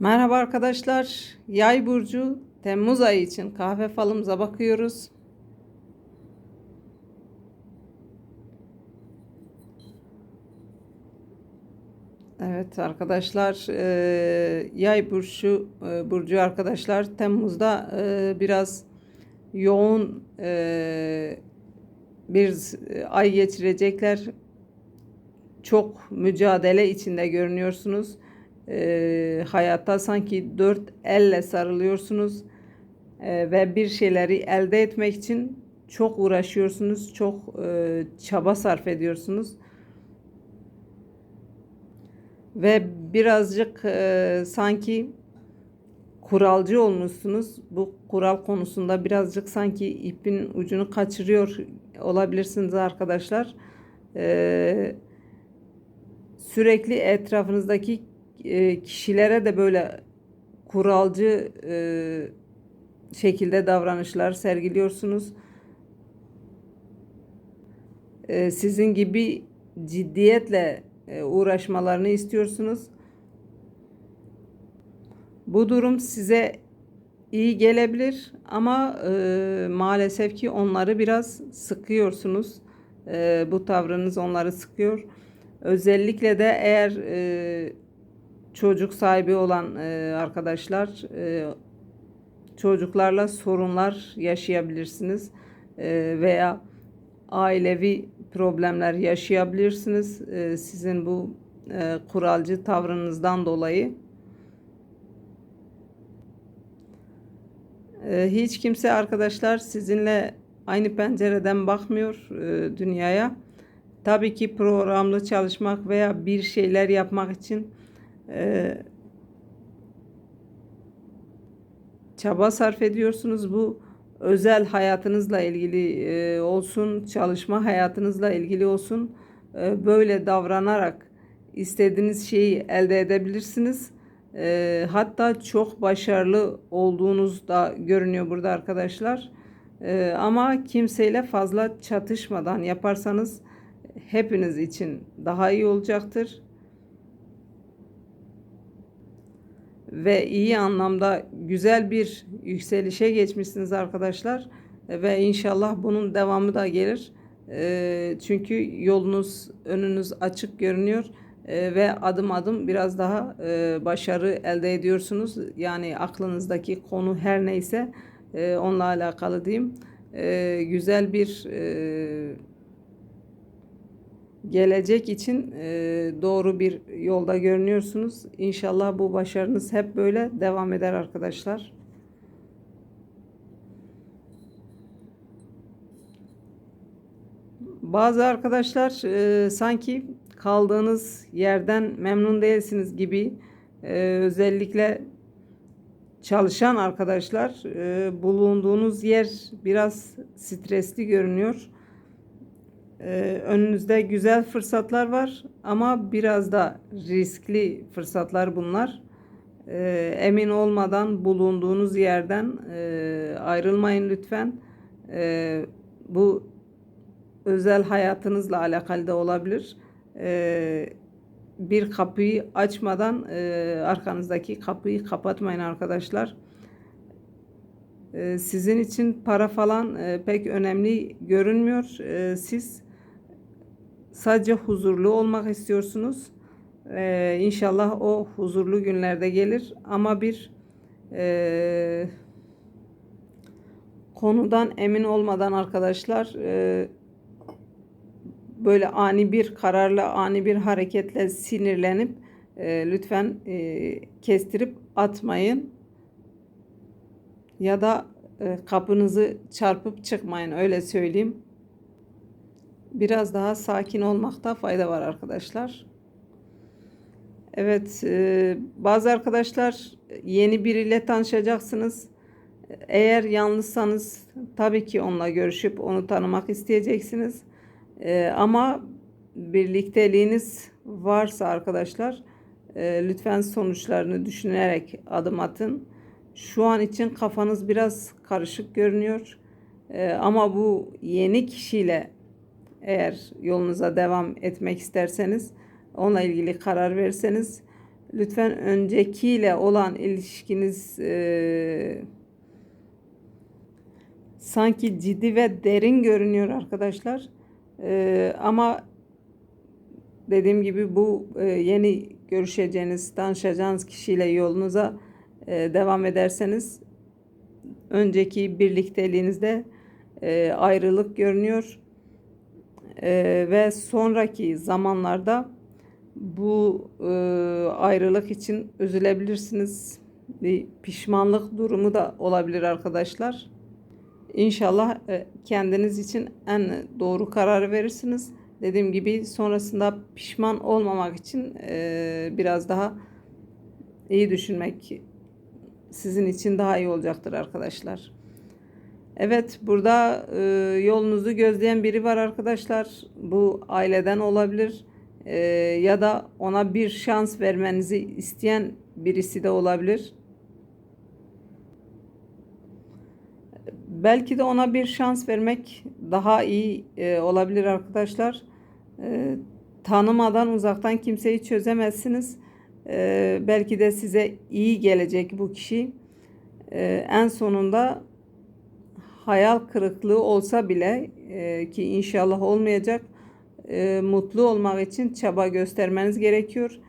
Merhaba arkadaşlar. Yay burcu Temmuz ayı için kahve falımıza bakıyoruz. Evet arkadaşlar, eee, yay burcu eee, burcu arkadaşlar Temmuz'da eee, biraz yoğun eee, bir ay geçirecekler. Çok mücadele içinde görünüyorsunuz. Eee hayata sanki dört elle sarılıyorsunuz Eee, ve bir şeyleri elde etmek için çok uğraşıyorsunuz, çok eee, çaba sarf ediyorsunuz ve birazcık eee, sanki kuralcı olmuşsunuz. Bu kural konusunda birazcık sanki ipin ucunu kaçırıyor olabilirsiniz arkadaşlar. Eee, sürekli etrafınızdaki e, kişilere de böyle kuralcı e, şekilde davranışlar sergiliyorsunuz. E, sizin gibi ciddiyetle uğraşmalarını istiyorsunuz. Bu durum size iyi gelebilir ama e, maalesef ki onları biraz sıkıyorsunuz. E, bu tavrınız onları sıkıyor. Özellikle de eğer e, çocuk sahibi olan e, arkadaşlar e, çocuklarla sorunlar yaşayabilirsiniz E, veya ailevi problemler yaşayabilirsiniz e, sizin bu e, kuralcı tavrınızdan dolayı. E, hiç kimse arkadaşlar sizinle aynı pencereden bakmıyor e, dünyaya. Tabii ki programlı çalışmak veya bir şeyler yapmak için e, çaba sarf ediyorsunuz. Bu özel hayatınızla ilgili e, olsun, çalışma hayatınızla ilgili olsun. E, böyle davranarak istediğiniz şeyi elde edebilirsiniz. E, hatta çok başarılı olduğunuz da görünüyor burada arkadaşlar. E, ama kimseyle fazla çatışmadan yaparsanız hepiniz için daha iyi olacaktır. Ve iyi anlamda güzel bir yükselişe geçmişsiniz arkadaşlar. Ve inşallah bunun devamı da gelir. Eee, Çünkü yolunuz, önünüz açık görünüyor. Eee, Ve adım adım biraz daha başarı elde ediyorsunuz. Yani aklınızdaki konu her neyse onunla alakalı diyeyim. Güzel bir gelecek için e, doğru bir yolda görünüyorsunuz. İnşallah bu başarınız hep böyle devam eder arkadaşlar. Bazı arkadaşlar e, sanki kaldığınız yerden memnun değilsiniz gibi e, özellikle çalışan arkadaşlar e, bulunduğunuz yer biraz stresli görünüyor. Ee, önünüzde güzel fırsatlar var ama biraz da riskli fırsatlar bunlar. Ee, emin olmadan bulunduğunuz yerden e, ayrılmayın lütfen. Ee, bu özel hayatınızla alakalı da olabilir. Ee, bir kapıyı açmadan e, arkanızdaki kapıyı kapatmayın arkadaşlar. Sizin için para falan e, pek önemli görünmüyor. Siz sadece huzurlu olmak istiyorsunuz. Ee, inşallah o huzurlu günlerde gelir. Ama bir e, konudan emin olmadan arkadaşlar e, böyle ani bir kararla, ani bir hareketle sinirlenip e, lütfen e, kestirip atmayın. Ya da e, kapınızı çarpıp çıkmayın öyle söyleyeyim. Biraz daha sakin olmakta fayda var arkadaşlar. Evet, e, bazı arkadaşlar yeni biriyle tanışacaksınız. Eğer yalnızsanız tabii ki onunla görüşüp onu tanımak isteyeceksiniz. E, ama birlikteliğiniz varsa arkadaşlar e, lütfen sonuçlarını düşünerek adım atın. Şu an için kafanız biraz karışık görünüyor. E, ama bu yeni kişiyle eğer yolunuza devam etmek isterseniz onunla ilgili karar verirseniz lütfen öncekiyle olan ilişkiniz e, sanki ciddi ve derin görünüyor arkadaşlar. E, ama dediğim gibi bu e, yeni görüşeceğiniz, tanışacağınız kişiyle yolunuza e, devam ederseniz önceki birlikteliğinizde e, ayrılık görünüyor. E, ve sonraki zamanlarda bu e, ayrılık için üzülebilirsiniz. Bir pişmanlık durumu da olabilir arkadaşlar. İnşallah e, kendiniz için en doğru kararı verirsiniz. Dediğim gibi sonrasında pişman olmamak için e, biraz daha iyi düşünmek sizin için daha iyi olacaktır arkadaşlar. Evet burada e, yolunuzu gözleyen biri var arkadaşlar. Bu aileden olabilir e, ya da ona bir şans vermenizi isteyen birisi de olabilir. Belki de ona bir şans vermek daha iyi e, olabilir arkadaşlar. E, tanımadan uzaktan kimseyi çözemezsiniz. E, belki de size iyi gelecek bu kişi. E, en sonunda hayal kırıklığı olsa bile e, ki inşallah olmayacak e, mutlu olmak için çaba göstermeniz gerekiyor.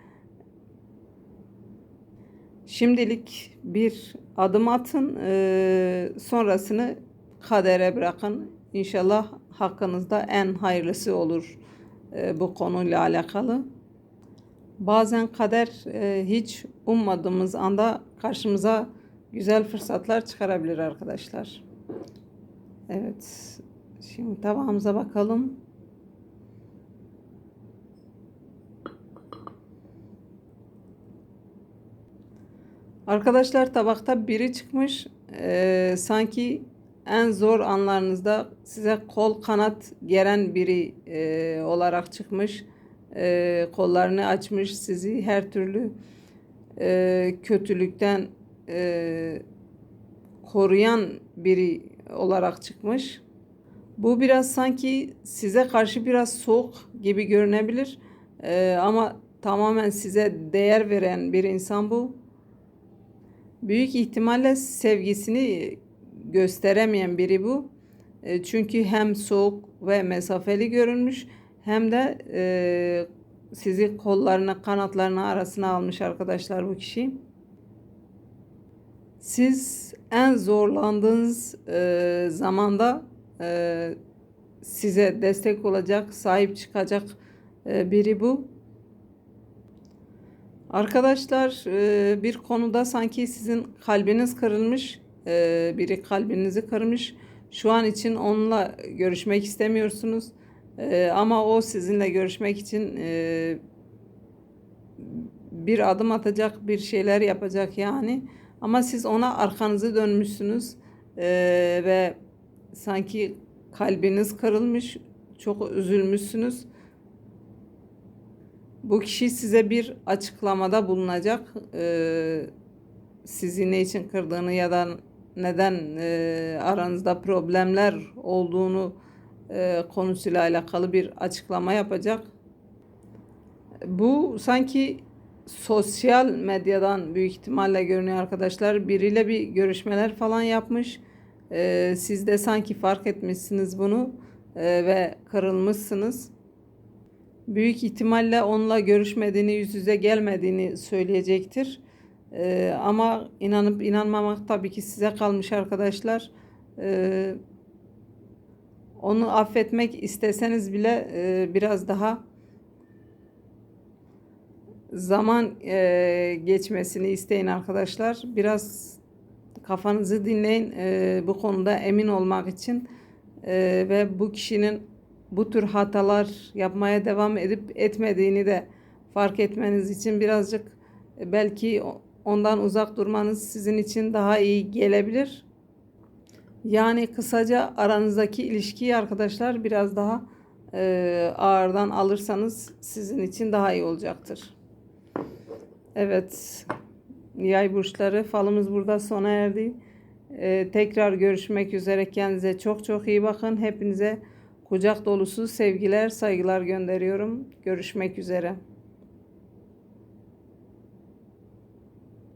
Şimdilik bir adım atın, e, sonrasını kadere bırakın. İnşallah hakkınızda en hayırlısı olur e, bu konuyla alakalı. Bazen kader e, hiç ummadığımız anda karşımıza güzel fırsatlar çıkarabilir arkadaşlar. Evet. Şimdi tabağımıza bakalım. Arkadaşlar tabakta biri çıkmış. Ee, sanki en zor anlarınızda size kol kanat geren biri e, olarak çıkmış. E, kollarını açmış sizi her türlü e, kötülükten e, koruyan biri olarak çıkmış. Bu biraz sanki size karşı biraz soğuk gibi görünebilir. E, ama tamamen size değer veren bir insan bu. Büyük ihtimalle sevgisini gösteremeyen biri bu. E, çünkü hem soğuk ve mesafeli görünmüş hem de e, sizi kollarına kanatlarına arasına almış arkadaşlar bu kişi. Siz en zorlandığınız e, zamanda e, size destek olacak, sahip çıkacak e, biri bu. Arkadaşlar e, bir konuda sanki sizin kalbiniz kırılmış, e, biri kalbinizi kırmış. Şu an için onunla görüşmek istemiyorsunuz. E, ama o sizinle görüşmek için bir adım atacak, bir şeyler yapacak yani. Ama siz ona arkanızı dönmüşsünüz ve sanki kalbiniz kırılmış, çok üzülmüşsünüz. Bu kişi size bir açıklamada bulunacak. Ee, sizi ne için kırdığını ya da neden e, aranızda problemler olduğunu e, konusuyla alakalı bir açıklama yapacak. Bu sanki sosyal medyadan büyük ihtimalle görünüyor arkadaşlar. Biriyle bir görüşmeler falan yapmış. E, siz de sanki fark etmişsiniz bunu e, ve kırılmışsınız büyük ihtimalle onunla görüşmediğini, yüz yüze gelmediğini söyleyecektir. Ee, ama inanıp inanmamak tabii ki size kalmış arkadaşlar. Ee, onu affetmek isteseniz bile e, biraz daha zaman e, geçmesini isteyin arkadaşlar. Biraz kafanızı dinleyin e, bu konuda emin olmak için e, ve bu kişinin bu tür hatalar yapmaya devam edip etmediğini de fark etmeniz için birazcık e, belki ondan uzak durmanız sizin için daha iyi gelebilir. Yani kısaca aranızdaki ilişkiyi arkadaşlar biraz daha e, ağırdan alırsanız sizin için daha iyi olacaktır. Evet. Yay burçları falımız burada sona erdi. Ee, tekrar görüşmek üzere. Kendinize çok çok iyi bakın. Hepinize Kucak dolusu sevgiler, saygılar gönderiyorum. Görüşmek üzere.